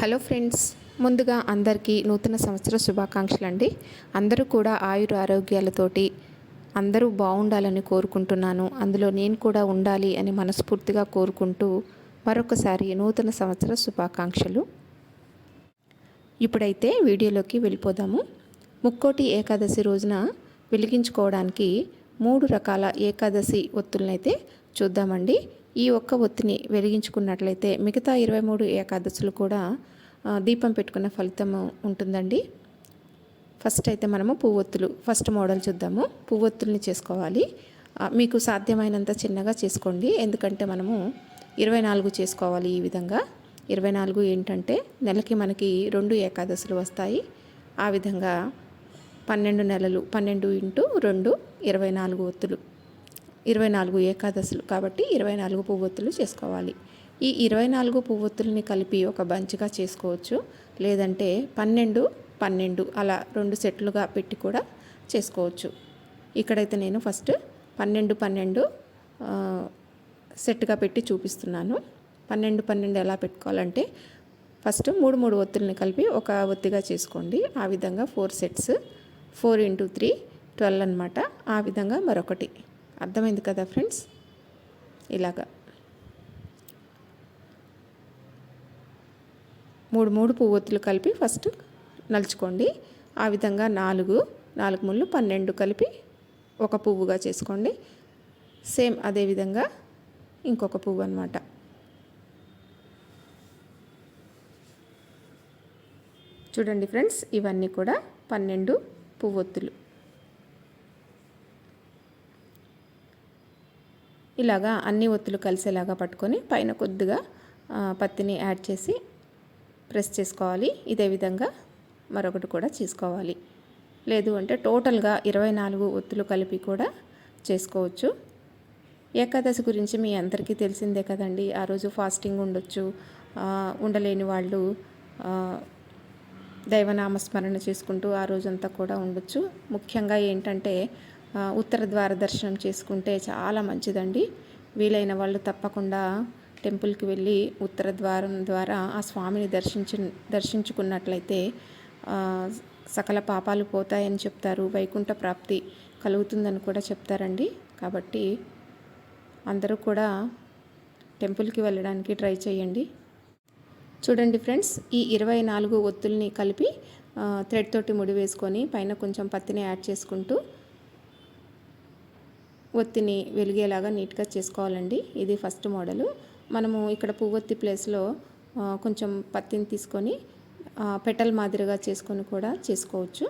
Hello friends ముందుగా అందరికీ నూతన సంవత్సర శుభాకాంక్షలు అండి అందరూ కూడా ఆయుర ఆరోగ్యాలతోటి అందరూ బాగుండాలని కోరుకుంటున్నాను. అందులో నేను కూడా ఉండాలి అని మనస్ఫూర్తిగా కోరుకుంటూ మరొకసారి నూతన సంవత్సర శుభాకాంక్షలు. ఇప్పుడైతే వీడియోలోకి వెళ్ళిపోదాము. ముక్కోటి ఏకాదశి రోజున వెలిగించుకోవడానికి మూడు రకాల ఏకాదశి ఒత్తులనైతే చూద్దామండి. ఈ ఒక్క ఒత్తిని వెలిగించుకున్నట్లయితే మిగతా ఇరవై మూడు ఏకాదశులు కూడా దీపం పెట్టుకున్న ఫలితం ఉంటుందండి. ఫస్ట్ అయితే మనము పువ్వొత్తులు ఫస్ట్ మోడల్ చూద్దాము. పువ్వొత్తుల్ని చేసుకోవాలి. మీకు సాధ్యమైనంత చిన్నగా చేసుకోండి. ఎందుకంటే మనము ఇరవై నాలుగు చేసుకోవాలి ఈ విధంగా. ఇరవై నాలుగు ఏంటంటే నెలకి మనకి రెండు ఏకాదశులు వస్తాయి. ఆ విధంగా పన్నెండు నెలలు పన్నెండు ఇంటూ రెండు ఇరవై నాలుగు ఒత్తులు. ఇరవై నాలుగు ఏకాదశులు కాబట్టి ఇరవై నాలుగు పువ్వొత్తులు చేసుకోవాలి. ఈ ఇరవై నాలుగు పువ్వొత్తుల్ని కలిపి ఒక బంచ్గా చేసుకోవచ్చు. లేదంటే పన్నెండు పన్నెండు అలా రెండు సెట్లుగా పెట్టి కూడా చేసుకోవచ్చు. ఇక్కడైతే నేను ఫస్ట్ పన్నెండు పన్నెండు సెట్గా పెట్టి చూపిస్తున్నాను. పన్నెండు పన్నెండు ఎలా పెట్టుకోవాలంటే ఫస్ట్ మూడు మూడు ఒత్తుల్ని కలిపి ఒక ఒత్తిగా చేసుకోండి. ఆ విధంగా four sets four into three twelve అనమాట ఆ విధంగా మరొకటి. అర్థమైంది కదా ఫ్రెండ్స్? ఇలాగా. మూడు మూడు పువ్వొత్తులు కలిపి ఫస్ట్ నలుచుకోండి. ఆ విధంగా నాలుగు నాలుగు ముళ్ళు పన్నెండు కలిపి ఒక పువ్వుగా చేసుకోండి. సేమ్ అదే విధంగా ఇంకొక పువ్వు అనమాట చూడండి ఫ్రెండ్స్ ఇవన్నీ కూడా పన్నెండు పువ్వొత్తులు. ఇలాగా అన్ని ఒత్తులు కలిసేలాగా పట్టుకొని పైన కొద్దిగా పత్తిని యాడ్ చేసి ప్రెస్ చేసుకోవాలి. ఇదే విధంగా మరొకటి కూడా చేసుకోవాలి. లేదు అంటే టోటల్గా ఇరవై నాలుగు ఒత్తులు కలిపి కూడా చేసుకోవచ్చు. ఏకాదశి గురించి మీ అందరికీ తెలిసిందే కదండి. ఆ రోజు ఫాస్టింగ్ ఉండొచ్చు. ఉండలేని వాళ్ళు దైవనామస్మరణ చేసుకుంటూ ఆ రోజంతా కూడా ఉండొచ్చు. ముఖ్యంగా ఏంటంటే ఉత్తర ద్వార దర్శనం చేసుకుంటే చాలా మంచిదండి. వీలైన వాళ్ళు తప్పకుండా టెంపుల్కి వెళ్ళి ఉత్తర ద్వారం ద్వారా ఆ స్వామిని దర్శించు దర్శించుకున్నట్లయితే సకల పాపాలు పోతాయని చెప్తారు. వైకుంఠ ప్రాప్తి కలుగుతుందని కూడా చెప్తారండి. కాబట్టి అందరూ కూడా టెంపుల్కి వెళ్ళడానికి ట్రై చేయండి. చూడండి ఫ్రెండ్స్ ఈ ఇరవై నాలుగు ఒత్తుల్ని కలిపి థ్రెడ్ తోటి ముడి వేసుకొని పైన కొంచెం పత్తిని యాడ్ చేసుకుంటూ ఒత్తిని వెలిగేలాగా నీట్గా చేసుకోవాలండి. ఇది ఫస్ట్ మోడలు. మనము ఇక్కడ పువ్వొత్తి ప్లేస్లో కొంచెం పత్తిని తీసుకొని పెటల్ మాదిరిగా చేసుకొని కూడా చేసుకోవచ్చు.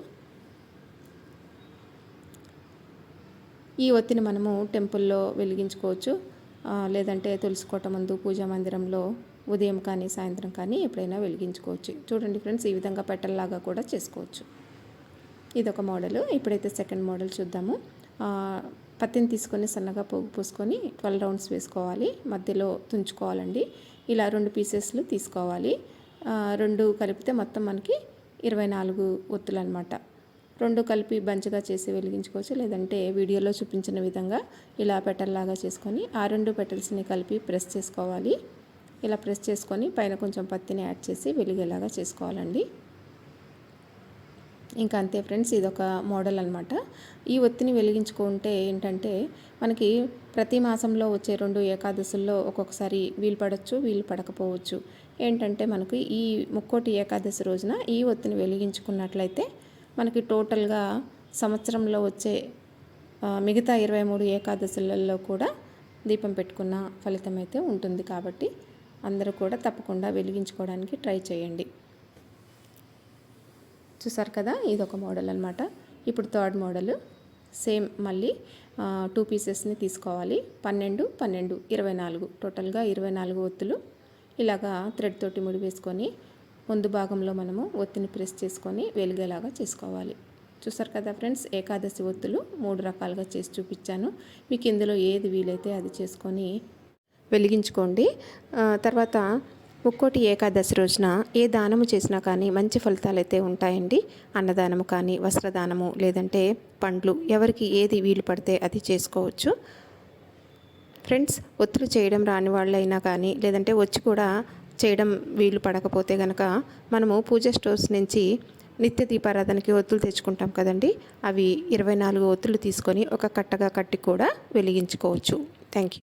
ఈ ఒత్తిని మనము టెంపుల్లో వెలిగించుకోవచ్చు. లేదంటే తులుసుకోవటం ముందు పూజా మందిరంలో ఉదయం కానీ సాయంత్రం కానీ ఎప్పుడైనా వెలిగించుకోవచ్చు. చూడండి ఫ్రెండ్స్ ఈ విధంగా పెట్టల్లాగా కూడా చేసుకోవచ్చు. ఇదొక మోడల్. ఇప్పుడైతే సెకండ్ మోడల్ చూద్దాము. పత్తిని తీసుకొని సన్నగా పోగు పూసుకొని ట్వెల్వ్ రౌండ్స్ వేసుకోవాలి. మధ్యలో తుంచుకోవాలండి. ఇలా రెండు పీసెస్లు తీసుకోవాలి. రెండు కలిపితే మొత్తం మనకి ఇరవై నాలుగు ఒత్తులు అనమాట రెండు కలిపి బంచగా చేసి వెలిగించుకోవచ్చు. లేదంటే వీడియోలో చూపించిన విధంగా ఇలా పెటల్లాగా చేసుకొని ఆ రెండు పెటల్స్ని కలిపి ప్రెస్ చేసుకోవాలి. ఇలా ప్రెస్ చేసుకొని పైన కొంచెం పత్తిని యాడ్ చేసి వెలిగేలాగా చేసుకోవాలండి. ఇంకా అంతే ఫ్రెండ్స్ ఇదొక మోడల్ అనమాట ఈ ఒత్తిని వెలిగించుకుంటే ఏంటంటే మనకి ప్రతి మాసంలో వచ్చే రెండు ఏకాదశుల్లో ఒక్కొక్కసారి వీలు పడవచ్చు వీలు పడకపోవచ్చు. ఏంటంటే మనకి ఈ ముక్కోటి ఏకాదశి రోజున ఈ ఒత్తిని వెలిగించుకున్నట్లయితే మనకి టోటల్గా సంవత్సరంలో వచ్చే మిగతా ఇరవై మూడు ఏకాదశులలో కూడా దీపం పెట్టుకున్న ఫలితం అయితే ఉంటుంది. కాబట్టి అందరూ కూడా తప్పకుండా వెలిగించుకోవడానికి ట్రై చేయండి. చూసారు కదా ఇది ఒక మోడల్ అనమాట ఇప్పుడు థర్డ్ మోడల్ సేమ్ మళ్ళీ టూ పీసెస్ని తీసుకోవాలి. పన్నెండు పన్నెండు ఇరవై నాలుగు. టోటల్గా ఇరవై నాలుగు ఒత్తులు. ఇలాగా థ్రెడ్ తోటి ముడి వేసుకొని ముందు భాగంలో మనము ఒత్తిని ప్రెస్ చేసుకొని వెలిగేలాగా చేసుకోవాలి. చూసారు కదా ఫ్రెండ్స్ ఏకాదశి ఒత్తులు మూడు రకాలుగా చేసి చూపించాను. మీకు ఇందులో ఏది వీలైతే అది చేసుకొని వెలిగించుకోండి. తర్వాత ముక్కోటి ఏకాదశి రోజున ఏ దానము చేసినా కానీ మంచి ఫలితాలు అయితే ఉంటాయండి. అన్నదానము కానీ వస్త్రదానము లేదంటే పండ్లు ఎవరికి ఏది వీలు పడితే అది చేసుకోవచ్చు. ఫ్రెండ్స్ ఒత్తులు చేయడం రాని వాళ్ళైనా కానీ లేదంటే వచ్చి కూడా చేయడం వీలు పడకపోతే గనక మనము పూజ స్టోర్స్ నుంచి నిత్య దీపారాధనకి ఒత్తులు తెచ్చుకుంటాం కదండి. అవి ఇరవై నాలుగు ఒత్తులు తీసుకొని ఒక కట్టగా కట్టి కూడా వెలిగించుకోవచ్చు. Thank you